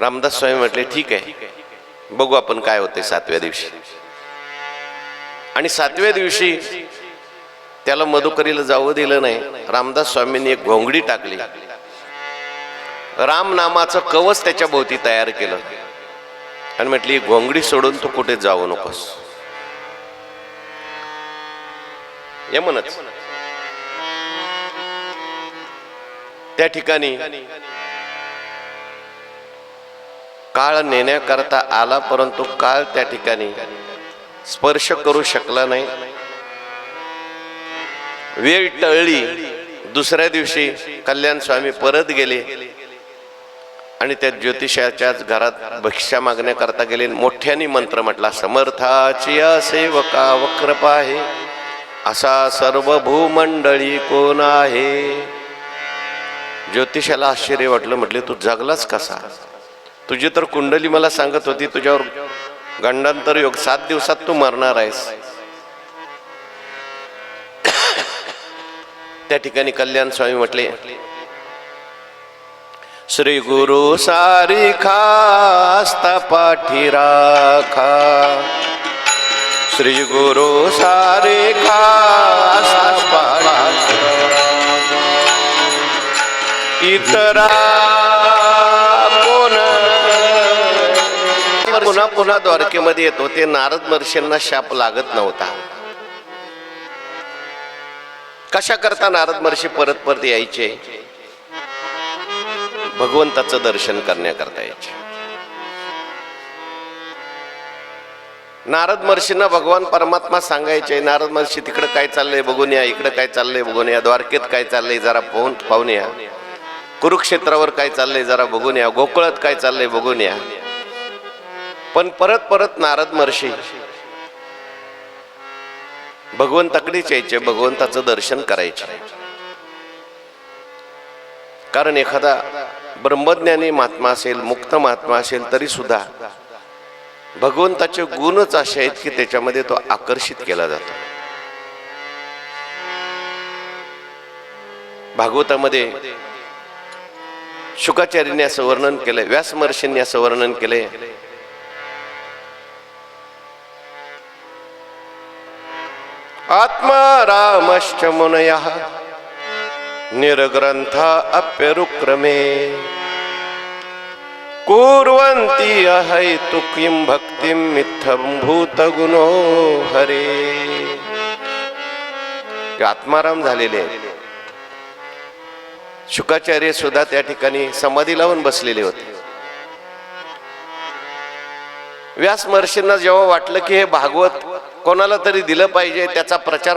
रामदास स्वामी म्हटले ठीक आहे. बघू आपण काय होते सातव्या दिवशी. आणि सातव्या दिवशी त्याला मधुकरीला जाऊ दिलं नाही. रामदास स्वामींनी एक घोंगडी टाकली. राम नामाचं कवच त्याच्या भोवती तयार केलं. आणि म्हटली घोंगडी सोडून तू कुठे जाऊ नकोस. ये म्हणत त्या ठिकाणी काळ नेण्याकरता आला परंतु काळ त्या ठिकाणी स्पर्श करू शकला नाही. वेळ टळली. दुसऱ्या दिवशी कल्याण स्वामी परत गेले आणि त्या ज्योतिषाच्याच घरात भिक्षा मागण्याकरता गेले. मोठ्याने मंत्र म्हटला समर्थाची सेवका वक्रप आहे. असा सर्व भूमंडळी कोण आहे? ज्योतिषाला आश्चर्य वाटलं म्हटले तू जगलाच कसा? तुझी तर कुंडली मला सांगत होती तुझ्यावर गंडांतर योग सात दिवसात तू मरणार आहेस. त्या ठिकाणी कल्याण स्वामी म्हटले श्री गुरु सारी खास्ता पाठी राखा. श्री गुरु सारे खास्ता पाठी इतरा पुन्हा पुन्हा द्वारकेमध्ये येतो ते नारद महर्षींना शाप लागत नव्हता. कशा करता नारद महर्षी परत परत यायचे? भगवंताचं दर्शन करण्याकरता यायचे. नारद महर्षींना भगवान परमात्मा सांगायचे नारद महर्षी तिकडे काय चाललंय बघून या इकडे काय चाललंय बघून या द्वारकेत काय चाललंय जरा पाहून पाहून या. कुरुक्षेत्रावर काय चाललंय जरा बघून या गोकुळात काय चाललंय बघून या. पण परत परत नारद महर्षी. भगवंताकडेच यायचे भगवंताचं दर्शन करायचे. कारण एखादा ब्रह्मज्ञानी महात्मा असेल मुक्त महात्मा असेल तरी सुद्धा भगवंताचे गुणच असे आहेत की त्याच्यामध्ये तो आकर्षित केला जातो. भागवतामध्ये शुकाचार्यांनी असं वर्णन केलंय व्यास महर्षींनी असं वर्णन केलंय आत्मा रामश्च मुनय। निर्ग्रंथ अप्यरुक्रमे। कुर्वन्ति अहैतु किं भक्तिं मिथ्यं भूतगुणो हरे। आत्माराम झालेले शुकाचार्य सुद्धा त्या ठिकाणी समाधी लावून बसलेले होते। व्यास महर्षींना जेव्हा वाटलं की हे भागवत कोणाला तरी दिलं पाहिजे त्याचा प्रचार